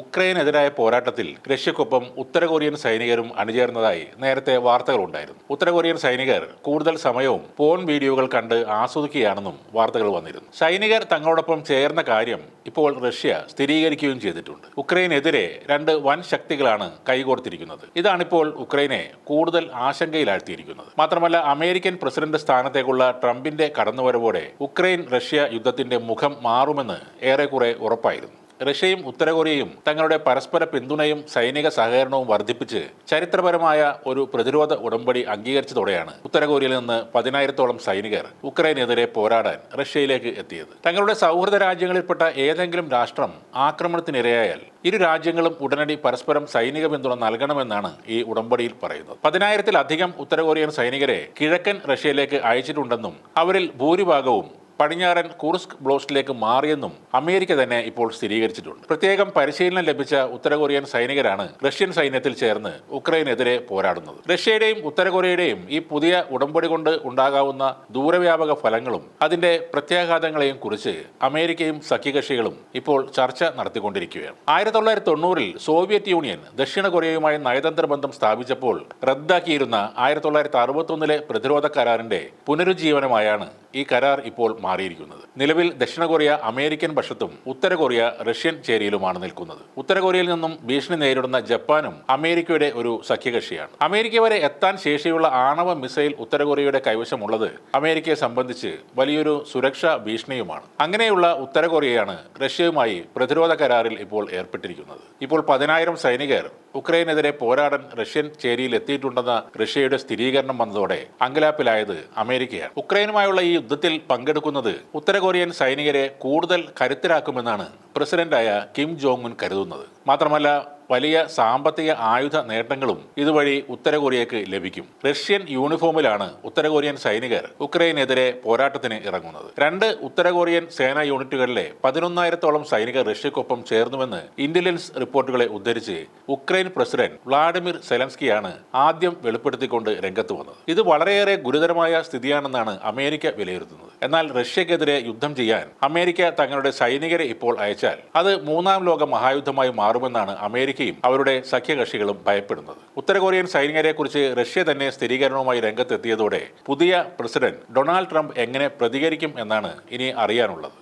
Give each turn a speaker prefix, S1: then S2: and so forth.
S1: ഉക്രൈനെതിരായ പോരാട്ടത്തിൽ റഷ്യക്കൊപ്പം ഉത്തര കൊറിയൻ സൈനികരും അണിചേർന്നതായി നേരത്തെ വാർത്തകളുണ്ടായിരുന്നു. ഉത്തര കൊറിയൻ സൈനികർ കൂടുതൽ സമയവും ഫോൺ വീഡിയോകൾ കണ്ട് ആസ്വദിക്കുകയാണെന്നും വാർത്തകൾ വന്നിരുന്നു. സൈനികർ തങ്ങളോടൊപ്പം ചേർന്ന കാര്യം ഇപ്പോൾ റഷ്യ സ്ഥിരീകരിക്കുകയും ചെയ്തിട്ടുണ്ട്. ഉക്രൈനെതിരെ രണ്ട് വൻ ശക്തികളാണ് കൈകോർത്തിരിക്കുന്നത്. ഇതാണിപ്പോൾ ഉക്രൈനെ കൂടുതൽ ആശങ്കയിലാഴ്ത്തിയിരിക്കുന്നത്. മാത്രമല്ല അമേരിക്കൻ പ്രസിഡന്റ് സ്ഥാനത്തേക്കുള്ള ട്രംപിന്റെ കടന്നുവരവോടെ ഉക്രൈൻ റഷ്യ യുദ്ധത്തിന്റെ മുഖം മാറുമെന്ന് ഏറെക്കുറെ ഉറപ്പായിരുന്നു. റഷ്യയും ഉത്തര കൊറിയയും തങ്ങളുടെ പരസ്പര പിന്തുണയും സൈനിക സഹകരണവും വർദ്ധിപ്പിച്ച് ചരിത്രപരമായ ഒരു പ്രതിരോധ ഉടമ്പടി അംഗീകരിച്ചതോടെയാണ് ഉത്തര കൊറിയയിൽ നിന്ന് പതിനായിരത്തോളം സൈനികർ ഉക്രൈനെതിരെ പോരാടാൻ റഷ്യയിലേക്ക് എത്തിയത്. തങ്ങളുടെ സൗഹൃദ രാജ്യങ്ങളിൽപ്പെട്ട ഏതെങ്കിലും രാഷ്ട്രം ആക്രമണത്തിനിരയായാൽ ഇരു രാജ്യങ്ങളും ഉടനടി പരസ്പരം സൈനിക പിന്തുണ നൽകണമെന്നാണ് ഈ ഉടമ്പടിയിൽ പറയുന്നത്. പതിനായിരത്തിലധികം ഉത്തര കൊറിയൻ സൈനികരെ കിഴക്കൻ റഷ്യയിലേക്ക് അയച്ചിട്ടുണ്ടെന്നും അവരിൽ ഭൂരിഭാഗവും പടിഞ്ഞാറൻ കുർസ്ക് ബ്ലോസ്റ്റിലേക്ക് മാറിയെന്നും അമേരിക്ക തന്നെ ഇപ്പോൾ സ്ഥിരീകരിച്ചിട്ടുണ്ട്. പ്രത്യേകം പരിശീലനം ലഭിച്ച ഉത്തര കൊറിയൻ സൈനികരാണ് റഷ്യൻ സൈന്യത്തിൽ ചേർന്ന് ഉക്രൈനെതിരെ പോരാടുന്നത്. റഷ്യയുടെയും ഉത്തര കൊറിയയുടെയും ഈ പുതിയ ഉടമ്പടി കൊണ്ട് ഉണ്ടാകാവുന്ന ദൂരവ്യാപക ഫലങ്ങളും അതിന്റെ പ്രത്യാഘാതങ്ങളെയും കുറിച്ച് അമേരിക്കയും സഖ്യകക്ഷികളും ഇപ്പോൾ ചർച്ച നടത്തിക്കൊണ്ടിരിക്കുകയാണ്. ആയിരത്തി തൊള്ളായിരത്തി തൊണ്ണൂറിൽ സോവിയറ്റ് യൂണിയൻ ദക്ഷിണ കൊറിയയുമായി നയതന്ത്ര ബന്ധം സ്ഥാപിച്ചപ്പോൾ റദ്ദാക്കിയിരുന്ന ആയിരത്തി തൊള്ളായിരത്തി പ്രതിരോധ കരാറിന്റെ പുനരുജ്ജീവനമായാണ് ഈ കരാർ ഇപ്പോൾ മാറിയിരിക്കുന്നത്. നിലവിൽ ദക്ഷിണ കൊറിയ അമേരിക്കൻ പക്ഷത്തും ഉത്തര കൊറിയ റഷ്യൻ ചേരിയിലുമാണ് നിൽക്കുന്നത്. ഉത്തര കൊറിയയിൽ നിന്നും ഭീഷണി നേരിടുന്ന ജപ്പാനും അമേരിക്കയുടെ ഒരു സഖ്യകക്ഷിയാണ്. അമേരിക്ക വരെ എത്താൻ ശേഷിയുള്ള ആണവ മിസൈൽ ഉത്തര കൊറിയയുടെ കൈവശമുള്ളത് അമേരിക്കയെ സംബന്ധിച്ച് വലിയൊരു സുരക്ഷാ ഭീഷണിയുമാണ്. അങ്ങനെയുള്ള ഉത്തര കൊറിയയാണ് റഷ്യയുമായി പ്രതിരോധ കരാറിൽ ഇപ്പോൾ ഏർപ്പെട്ടിരിക്കുന്നത്. ഇപ്പോൾ പതിനായിരം സൈനികർ ഉക്രൈനെതിരെ പോരാടാൻ റഷ്യൻ ചേരിയിൽ എത്തിയിട്ടുണ്ടെന്ന റഷ്യയുടെ സ്ഥിരീകരണം വന്നതോടെ അങ്കലാപ്പിലായത് അമേരിക്കയാണ്. ഉക്രൈനുമായുള്ള ഈ യുദ്ധത്തിൽ പങ്കെടുക്കുന്നത് ഉത്തരകൊറിയൻ സൈനികരെ കൂടുതൽ കരുത്തരാക്കുമെന്നാണ് പ്രസിഡന്റായ കിം ജോങ് ഉൻ കരുതുന്നത്. മാത്രമല്ല വലിയ സാമ്പത്തിക ആയുധ നേട്ടങ്ങളും ഇതുവഴി ഉത്തര കൊറിയക്ക് ലഭിക്കും. റഷ്യൻ യൂണിഫോമിലാണ് ഉത്തര കൊറിയൻ സൈനികർ ഉക്രൈനെതിരെ പോരാട്ടത്തിന് ഇറങ്ങുന്നത്. രണ്ട് ഉത്തര കൊറിയൻ സേനാ യൂണിറ്റുകളിലെ പതിനൊന്നായിരത്തോളം സൈനികർ റഷ്യക്കൊപ്പം ചേർന്നുവെന്ന് ഇന്റലിജൻസ് റിപ്പോർട്ടുകളെ ഉദ്ധരിച്ച് ഉക്രൈൻ പ്രസിഡന്റ് വ്ളാഡിമിർ സെലൻസ്കിയാണ് ആദ്യം വെളിപ്പെടുത്തിക്കൊണ്ട് രംഗത്ത് വന്നത്. ഇത് വളരെയേറെ ഗുരുതരമായ സ്ഥിതിയാണെന്നാണ് അമേരിക്ക വിലയിരുത്തുന്നത്. എന്നാൽ റഷ്യക്കെതിരെ യുദ്ധം ചെയ്യാൻ അമേരിക്ക തങ്ങളുടെ സൈനികരെ ഇപ്പോൾ അയച്ചാൽ അത് മൂന്നാം ലോക മഹായുദ്ധമായി മാറുമെന്നാണ് അമേരിക്കയും അവരുടെ സഖ്യകക്ഷികളും ഭയപ്പെടുന്നത്. ഉത്തര കൊറിയൻ സൈനികരെ കുറിച്ച് റഷ്യ തന്നെ സ്ഥിരീകരണവുമായി രംഗത്തെത്തിയതോടെ പുതിയ പ്രസിഡന്റ് ഡൊണാൾഡ് ട്രംപ് എങ്ങനെ പ്രതികരിക്കും എന്നാണ് ഇനി അറിയാനുള്ളത്.